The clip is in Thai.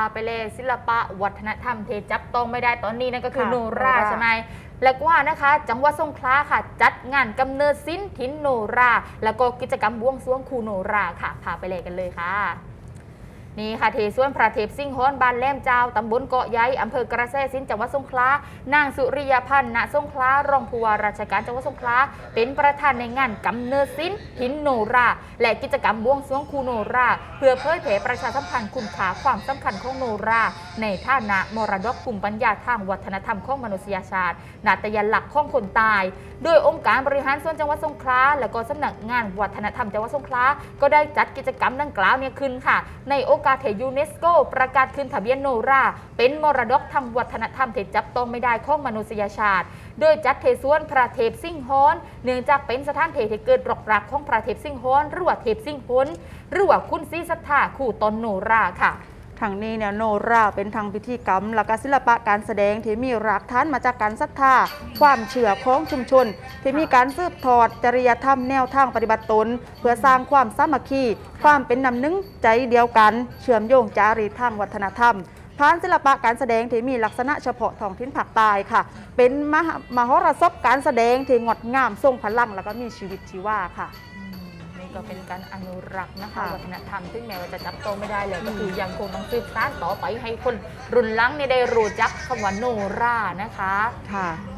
าไปเลยศิลปะวัฒนธรรมเทจับต้องไม่ได้ตอนนี้นั่นก็คือค่ะโนราโนรา ใช่ไหมแล้วก็ว่านะคะ จังหวัดสงขลาค่ะ จัดงานกำเนิดสิ้นทินโนรา แล้วก็กิจกรรมบวงสรวงครูโนราค่ะพาไปเลยกันเลยค่ะ นี่ค่ะเทส่วนพระเทพสิงห์ฮอนบ้านแหลมเจ้าตำบลเกาะใยอำเภอกระแสสินจังหวัดสงขลานางสุริยพันธ์ณสงขลารองผู้ว่าราชการจังหวัดสงขลาเป็นประธานในงานกำเนิดสิ้นหินโนรา และกิจกรรมบวงสรวงคูโนรา เพื่อเผยแผ่ประชาสัมพันธ์คุณค่าความสำคัญของโนรา ในฐานะมรดกภูมิปัญญาทางวัฒนธรรมของมนุษยชาตินาฏยหลักของคนตาย โดยองค์การบริหารส่วนจังหวัดสงขลาและก็สำนักงานวัฒนธรรมจังหวัดสงขลาก็ได้จัดกิจกรรมดังกล่าวเนี่ยขึ้นค่ะ ในโอกาสกาเทยูเนสโก ประกาศขึ้นทะเบียนโนรา เป็นมรดกทางวัฒนธรรมที่จับต้องไม่ได้ของมนุษยชาติ โดยจัดเทส่วนพระเทพสิงห์ฮอนเนื่องจากเป็นสถานเทที่เกิดรกรักของพระเทพสิงห์ฮอนหรือว่าเทพสิงห์ฮนหรือว่าคุณศรีสัทธาคู่ตนโนราค่ะ ทางนี้เนี่ยโนราเป็นทางพิธีกรรมและก็ศิลปะการแสดงที่มีรากฐานมาจากการศรัทธาความเชื่อของชุมชน ที่มีการสืบทอดจริยธรรมแนวทางปฏิบัติตน เพื่อสร้างความสามัคคี ความเป็นน้ำหนึ่งใจเดียวกัน เชื่อมโยงจารีตทางวัฒนธรรมผ่านศิลปะการแสดงที่มีลักษณะเฉพาะท้องถิ่นภาคใต้ค่ะ เป็นมหามหรสพการแสดงที่งดงามทรงพลัง แล้วก็มีชีวิตชีวาค่ะ อืมนี่ก็เป็นการอนุรักษ์นะคะค่ะวัฒนธรรมซึ่งแม้ว่าจะจับต้องไม่ได้เลยก็คือยังคงต้องสืบสานต่อไปให้คนรุ่นหลังเนี่ยได้รู้จักคำว่าโนรานะคะค่ะอื